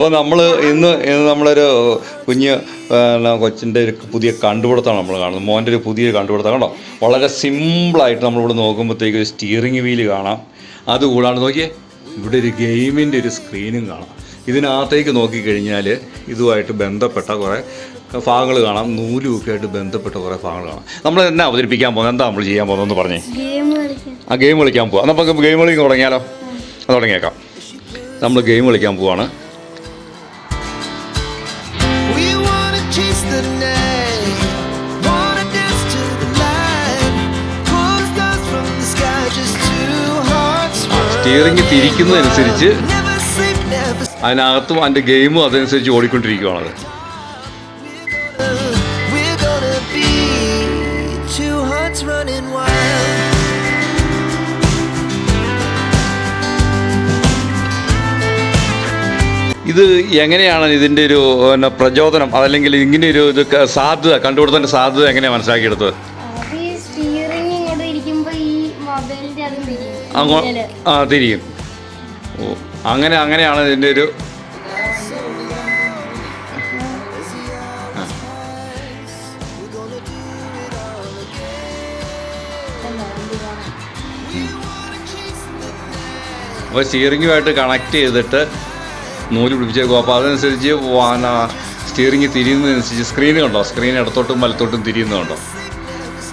അപ്പോൾ നമ്മൾ ഇന്ന് ഇന്ന് നമ്മളൊരു കുഞ്ഞ് കൊച്ചിന്റെ ഒരു പുതിയ കണ്ടുപിടുത്തമാണ് നമ്മൾ കാണുന്നത്. മോന്റെ ഒരു പുതിയ കണ്ടുപിടുത്തം കണ്ടോ? വളരെ സിമ്പിളായിട്ട് നമ്മളിവിടെ നോക്കുമ്പോഴത്തേക്ക് ഒരു സ്റ്റിയറിംഗ് വീൽ കാണാം. അതുകൂടാണ്ട് നോക്കിയേ ഇവിടെ ഒരു ഗെയിമിന്റെ ഒരു സ്ക്രീനും കാണാം. ഇതിനകത്തേക്ക് നോക്കിക്കഴിഞ്ഞാൽ ഇതുമായിട്ട് ബന്ധപ്പെട്ട കുറേ ഭാഗങ്ങൾ കാണാം. നൂലുമൊക്കെ ആയിട്ട് ബന്ധപ്പെട്ട കുറേ ഭാഗങ്ങൾ കാണാം. നമ്മൾ എന്നാ അവതരിപ്പിക്കാൻ പോകുന്നത്? എന്താ നമ്മൾ ചെയ്യാൻ പോകുന്നതെന്ന് പറഞ്ഞേ. ആ ഗെയിം കളിക്കാൻ പോവാം. എന്നാൽ നമുക്ക് ഗെയിം കളിക്കാൻ തുടങ്ങിയാലോ? അത് തുടങ്ങിയേക്കാം. നമ്മൾ ഗെയിം കളിക്കാൻ പോവാണ്. സ്റ്റിയറിംഗ് തിരിക്കുന്നതനുസരിച്ച് അതിനകത്തും അതിന്റെ ഗെയിമും അതനുസരിച്ച് ഓടിക്കൊണ്ടിരിക്കുകയാണത്. ഇത് എങ്ങനെയാണ് ഇതിന്റെ ഒരു പ്രചോദനം അതല്ലെങ്കിൽ ഇങ്ങനെ ഒരു ഇത് സാധ്യത കണ്ടുപിടുത്തതിന്റെ സാധ്യത എങ്ങനെയാണ് മനസ്സിലാക്കിയെടുത്തത് അങ്ങോ. ആ തിരിയും. ഓ അങ്ങനെ അങ്ങനെയാണ് ഇതിന്റെ ഒരു. അപ്പോൾ സ്റ്റിയറിങ്ങുമായിട്ട് കണക്ട് ചെയ്തിട്ട് നൂൽ പിടിപ്പിച്ചേക്കും അപ്പോൾ അതനുസരിച്ച് സ്റ്റിയറിങ് തിരിയുന്നതനുസരിച്ച് സ്ക്രീൻ കണ്ടോ? സ്ക്രീൻ ഇടത്തോട്ടും വലത്തോട്ടും തിരിയുന്നുണ്ടോ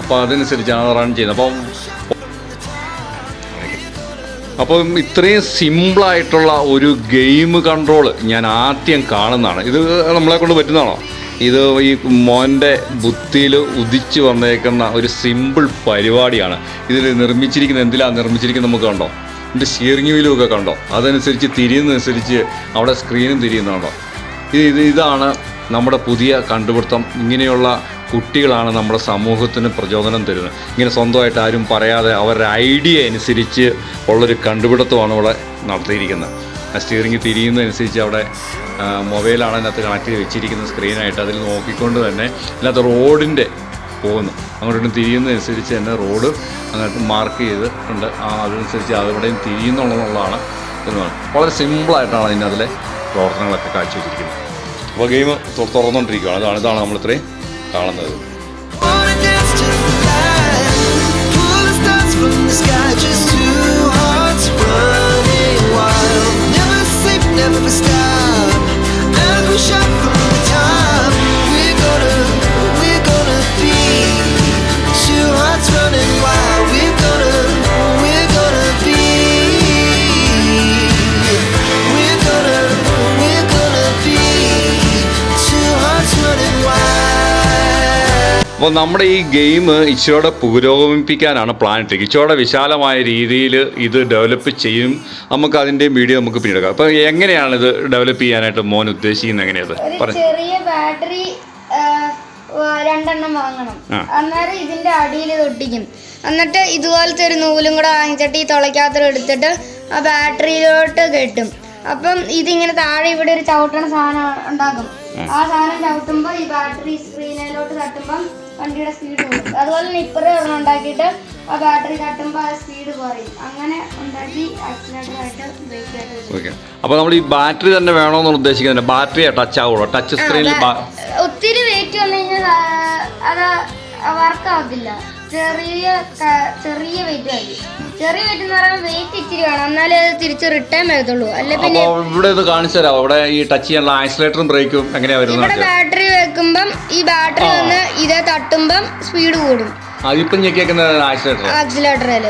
അപ്പോൾ അതനുസരിച്ചാണ് അത് റൺ ചെയ്യുന്നത്. അപ്പം അപ്പം ഇത്രയും സിമ്പിളായിട്ടുള്ള ഒരു ഗെയിം കൺട്രോൾ ഞാൻ ആദ്യം കാണുന്നതാണ്. ഇത് നമ്മളെ കൊണ്ട് പറ്റുന്നതാണോ? ഇത് ഈ മോന്റെ ബുദ്ധിയിൽ ഉദിച്ചു വന്നേക്കുന്ന ഒരു സിമ്പിൾ പരിപാടിയാണ്. ഇതിൽ നിർമ്മിച്ചിരിക്കുന്ന എന്തിലാണ് നിർമ്മിച്ചിരിക്കുന്നത് നമുക്ക് കണ്ടോ? ഇതിന്റെ സ്റ്റിയറിംഗ് വീലും ഒക്കെ കണ്ടോ? അതനുസരിച്ച് തിരിയുന്നതനുസരിച്ച് അവിടെ സ്ക്രീനും തിരിയുന്നുണ്ടോ ഇത് ഇത് ഇതാണ് നമ്മുടെ പുതിയ കണ്ടുപിടുത്തം. ഇങ്ങനെയുള്ള കുട്ടികളാണ് നമ്മുടെ സമൂഹത്തിന് പ്രചോദനം തരുന്നത്. ഇങ്ങനെ സ്വന്തമായിട്ട് ആരും പറയാതെ അവരുടെ ഐഡിയ അനുസരിച്ച് ഉള്ളൊരു കണ്ടുപിടുത്തമാണ് ഇവിടെ നടത്തിയിരിക്കുന്നത്. ആ സ്റ്റിയറിംഗ് തിരിയുന്നതനുസരിച്ച് അവിടെ മൊബൈലാണ് അതിനകത്ത് കണക്ട് ചെയ്ത് വെച്ചിരിക്കുന്ന സ്ക്രീനായിട്ട് അതിൽ നോക്കിക്കൊണ്ട് തന്നെ അതിനകത്ത് റോഡിന്റെ പോകുന്നു. അങ്ങോട്ടും തിരിയുന്നതനുസരിച്ച് തന്നെ റോഡ് അങ്ങോട്ട് മാർക്ക് ചെയ്തിട്ടുണ്ട്. ആ അതനുസരിച്ച് അതെവിടെയും തിരിയുന്നുള്ളതാണ് എന്നാണ് വളരെ സിമ്പിളായിട്ടാണ് അതിന്റെ അതിലെ പ്രവർത്തനങ്ങളൊക്കെ കാഴ്ചവെച്ചിരിക്കുന്നത്. അപ്പോൾ ഗെയിം തുറന്നുകൊണ്ടിരിക്കുകയാണ് അതാണ് ഇതാണ് നമ്മൾ ഇത്രയും കാണുന്നത്. അപ്പോൾ നമ്മുടെ ഈ ഗെയിം ഇച്ചിരിയോടെ പുരോഗമിപ്പിക്കാനാണ് പ്ലാൻ ഇട്ടിരിക്കുന്നത് ഇച്ചിരിയോടെ വിശാലമായ രീതിയിൽ ഇത് ഡെവലപ്പ് ചെയ്യും. നമുക്ക് അതിന്റെയും വീഡിയോ നമുക്ക് പിന്നീട് അപ്പോൾ എങ്ങനെയാണ് ഇത് ഡെവലപ്പ് ചെയ്യാനായിട്ട് മോൻ ഉദ്ദേശിക്കുന്നത്? എങ്ങനെയത് ചെറിയ ബാറ്ററി രണ്ടെണ്ണം വാങ്ങണം. അന്നേരം ഇതിന്റെ അടിയിൽ തൊട്ടിക്കും എന്നിട്ട് ഇതുപോലത്തെ ഒരു നൂലും കൂടെ വാങ്ങിച്ചിട്ട് ഈ തുളയ്ക്കാത്തത് എടുത്തിട്ട് ആ ബാറ്ററിയിലോട്ട് കെട്ടും. അപ്പം ഇതിങ്ങനെ താഴെ ഇവിടെ ഒരു ചവിട്ടണ സാധനം ഉണ്ടാക്കും ആ. സാധനം ചവിട്ടുമ്പോൾ ഈ ബാറ്ററി സ്ക്രീനിലോട്ട് തട്ടുമ്പം വണ്ടിയുടെ സ്പീഡ് കൂടും. അതുപോലെ തന്നെ ഇപ്പറേ ഒരെണ്ണം ഉണ്ടാക്കിയിട്ട് ആ ബാറ്ററി തട്ടുമ്പോൾ ആ സ്പീഡ് കുറയും. അങ്ങനെ ഉണ്ടാക്കി ആക്സിലേറ്ററായിട്ട് ബ്രേക്ക് ആയിട്ട് വെച്ചു. ഓക്കെ അപ്പോൾ നമ്മൾ ഈ ബാറ്ററി തന്നെ വേണമെന്നാണ് ഉദ്ദേശിക്കുന്നത് ബാറ്ററി ടച്ച് ആവുള്ളൂ. ടച്ച് സ്ക്രീനിൽ ഒത്തിരി വെയിറ്റ് വന്നു കഴിഞ്ഞാൽ അത് വർക്ക് ആവത്തില്ല. ചെറിയ ചെറിയ വെയിറ്റ് മതി. ചെറിയ വെയിറ്റ് എന്ന് പറയുമ്പോൾ വെയിറ്റ് ഇച്ചിരി വേണം. എന്നാലേ അത് തിരിച്ച് റിട്ടേൺ വരത്തുള്ളൂ. അല്ല പിന്നെ അപ്പോൾ ഇവിടെ ഇത് കാണിച്ചു തരാം. അവിടെ ഈ ടച്ച് ചെയ്യാനുള്ള ആക്സിലേറ്ററും ബ്രേക്കും എങ്ങനെയാ വരുന്നത് ഇവിടെ ബാറ്ററി വെക്കുമ്പം ഈ ബാറ്ററി ഒന്ന് വന്ന് ഇതേ തട്ടുമ്പം സ്പീഡ് കൂടും. അതിപ്പം ഞെക്കിയേക്കുന്ന ആക്സിലേറ്റർ ആക്സിലേറ്ററിൽ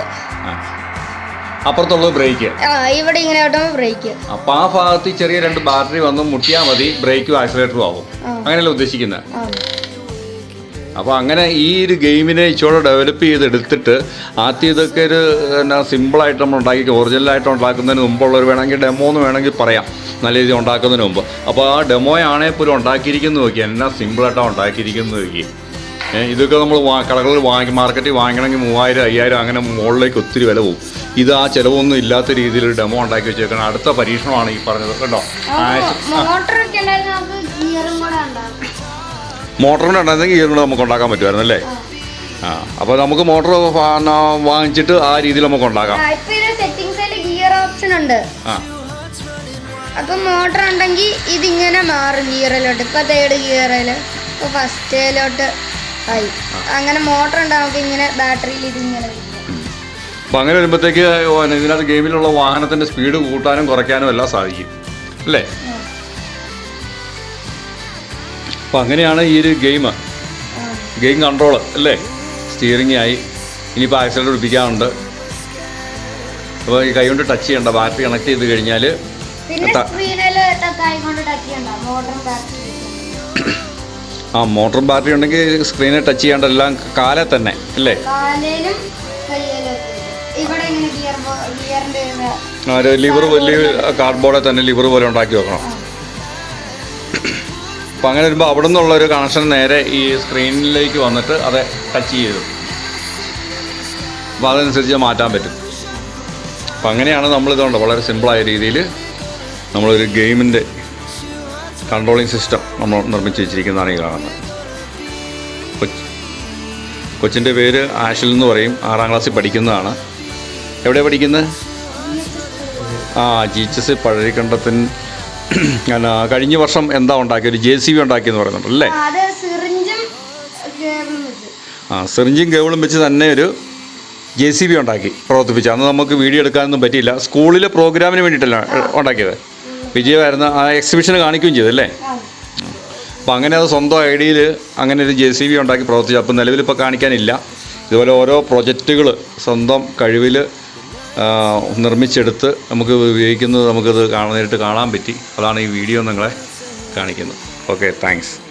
അപ്പുറത്തുള്ളത് ബ്രേക്ക് ആ ഇവിടെ ഇങ്ങനെ ബ്രേക്ക് അപ്പൊ ആ ഭാഗത്ത് ചെറിയ രണ്ട് ബാറ്ററി വന്ന് മുട്ടിയാൽ മതി. ബ്രേക്കും ആക്സിലേറ്ററും ആവും. അങ്ങനെയല്ല ഉദ്ദേശിക്കുന്നത് ആ. അപ്പോൾ അങ്ങനെ ഈ ഒരു ഗെയിമിനെ ഇച്ചിരി ഡെവലപ്പ് ചെയ്തെടുത്തിട്ട് ആദ്യം ഇതൊക്കെ ഒരു എന്നാ സിമ്പിളായിട്ട് നമ്മൾ ഉണ്ടാക്കി ഒറിജിനലായിട്ട് ഉണ്ടാക്കുന്നതിന് മുമ്പുള്ളവർ വേണമെങ്കിൽ ഡെമോ എന്ന് വേണമെങ്കിൽ പറയാം. നല്ല രീതിയിൽ ഉണ്ടാക്കുന്നതിന് മുമ്പ്. അപ്പോൾ ആ ഡെമോയാണെങ്കിൽ പോലും ഉണ്ടാക്കിയിരിക്കുന്നത് നോക്കി. എന്നാ സിമ്പിളായിട്ടാണ് ഉണ്ടാക്കിയിരിക്കുന്നത് നോക്കി. ഇതൊക്കെ നമ്മൾ കടകളിൽ വാങ്ങി മാർക്കറ്റിൽ വാങ്ങണമെങ്കിൽ മൂവായിരം അയ്യായിരം അങ്ങനെ മുകളിലേക്ക് ഒത്തിരി വില പോകും. ഇത് ആ ചിലവൊന്നും ഇല്ലാത്ത രീതിയിൽ ഒരു ഡെമോ ഉണ്ടാക്കി വെച്ചേക്കണം. അടുത്ത പരീക്ഷണമാണ് ഈ പറഞ്ഞത്. കേട്ടോ മോട്ടറിന്റെ ഉണ്ടെങ്കിൽ ഗിയർ നമുക്ക് ഉണ്ടാക്കാൻ പറ്റുമായിരുന്നു അല്ലേ? ആ അപ്പോൾ നമുക്ക് മോട്ടർ വാങ്ങിച്ചിട്ട് ആ രീതിയിൽ നമുക്ക് ഉണ്ടാക്കാം. ഗിയർ ഓപ്ഷൻ ഉണ്ട്. അപ്പം മോട്ടർ ഉണ്ടെങ്കിൽ ഇതിങ്ങനെ മാറും ഗിയറിലോട്ട് ഇപ്പം തേർഡ് ഗിയറിൽ ഇപ്പോൾ ഫസ്റ്റിലോട്ട് ആയി. അങ്ങനെ മോട്ടർ ഉണ്ട് നമുക്ക് ഇങ്ങനെ ബാറ്ററിയിൽ ഇതിങ്ങനെ അപ്പൊ അപ്പം അങ്ങനെ വരുമ്പോഴത്തേക്ക് ഇതിനകത്ത് ഗെയിമിലുള്ള വാഹനത്തിന്റെ സ്പീഡ് കൂട്ടാനും കുറയ്ക്കാനും എല്ലാം സാധിക്കും. അല്ലേ? അപ്പം അങ്ങനെയാണ് ഈ ഒരു ഗെയിം. ഗെയിം കൺട്രോൾ അല്ലേ? സ്റ്റിയറിംഗ് ആയി. ഇനിയിപ്പോൾ ആക്സിഡന്റ് പിടിപ്പിക്കാറുണ്ട് അപ്പോൾ ഈ കൈ കൊണ്ട് ടച്ച് ചെയ്യണ്ട ബാറ്ററി കണക്ട് ചെയ്ത് കഴിഞ്ഞാൽ ആ മോട്ടർ ബാറ്ററി ഉണ്ടെങ്കിൽ സ്ക്രീനെ ടച്ച് ചെയ്യേണ്ട എല്ലാം കാലെ തന്നെ അല്ലേ? ലിവർ വലിയ കാർഡ്ബോർഡിൽ തന്നെ ലിവർ പോലെ ഉണ്ടാക്കി വെക്കണം. അപ്പം അങ്ങനെ വരുമ്പോൾ അവിടെ നിന്നുള്ള ഒരു കണക്ഷൻ നേരെ ഈ സ്ക്രീനിലേക്ക് വന്നിട്ട് അത് ടച്ച് ചെയ്തു. അപ്പോൾ അതനുസരിച്ച് മാറ്റാൻ പറ്റും. അപ്പം അങ്ങനെയാണ് നമ്മളിതുകൊണ്ട് വളരെ സിമ്പിളായ രീതിയിൽ നമ്മളൊരു ഗെയിമിന്റെ കൺട്രോളിങ് സിസ്റ്റം നമ്മൾ നിർമ്മിച്ച് വെച്ചിരിക്കുന്നതാണ് ഈ കാണുന്നത്. കൊച്ച് കൊച്ചിന്റെ പേര് ആഷിൽ എന്ന് പറയും. ആറാം ക്ലാസ്സിൽ പഠിക്കുന്നതാണ്. എവിടെ പഠിക്കുന്നത് ആ ജി എച്ച് എസ് ഞാൻ കഴിഞ്ഞ വർഷം എന്താ ഉണ്ടാക്കിയത്? ഒരു ജെ സി ബി ഉണ്ടാക്കിയെന്ന് പറയുന്നുണ്ട് അല്ലേ? അത് സിറിഞ്ചും കേബിളും വെച്ച്. ആ സിറിഞ്ചും കേബിളും വെച്ച് തന്നെ ഒരു ജെ സി ബി ഉണ്ടാക്കി പ്രവർത്തിപ്പിച്ചു. അന്ന് നമുക്ക് വീഡിയോ എടുക്കാനൊന്നും പറ്റിയില്ല. സ്കൂളിലെ പ്രോഗ്രാമിന് വേണ്ടിയിട്ടല്ല ഉണ്ടാക്കിയത്? വിജയമായിരുന്ന ആ എക്സിബിഷന് കാണിക്കുകയും ചെയ്തല്ലേ അപ്പം അപ്പോൾ അങ്ങനെ അത് സ്വന്തം ഐഡിയയിൽ അങ്ങനെ ഒരു ജെ സി ബി ഉണ്ടാക്കി പ്രവർത്തിച്ചു. അപ്പം നിലവിലിപ്പോൾ കാണിക്കാനില്ല. ഇതുപോലെ ഓരോ പ്രൊജക്റ്റുകൾ സ്വന്തം കഴിവിൽ നിർമ്മിച്ചെടുത്ത് നമുക്ക് ഉപയോഗിക്കുന്നത് നമുക്കത് കാണാൻ നേരിട്ട് കാണാൻ പറ്റി. അതാണ് ഈ വീഡിയോ നിങ്ങളെ കാണിക്കുന്നത്. Okay thanks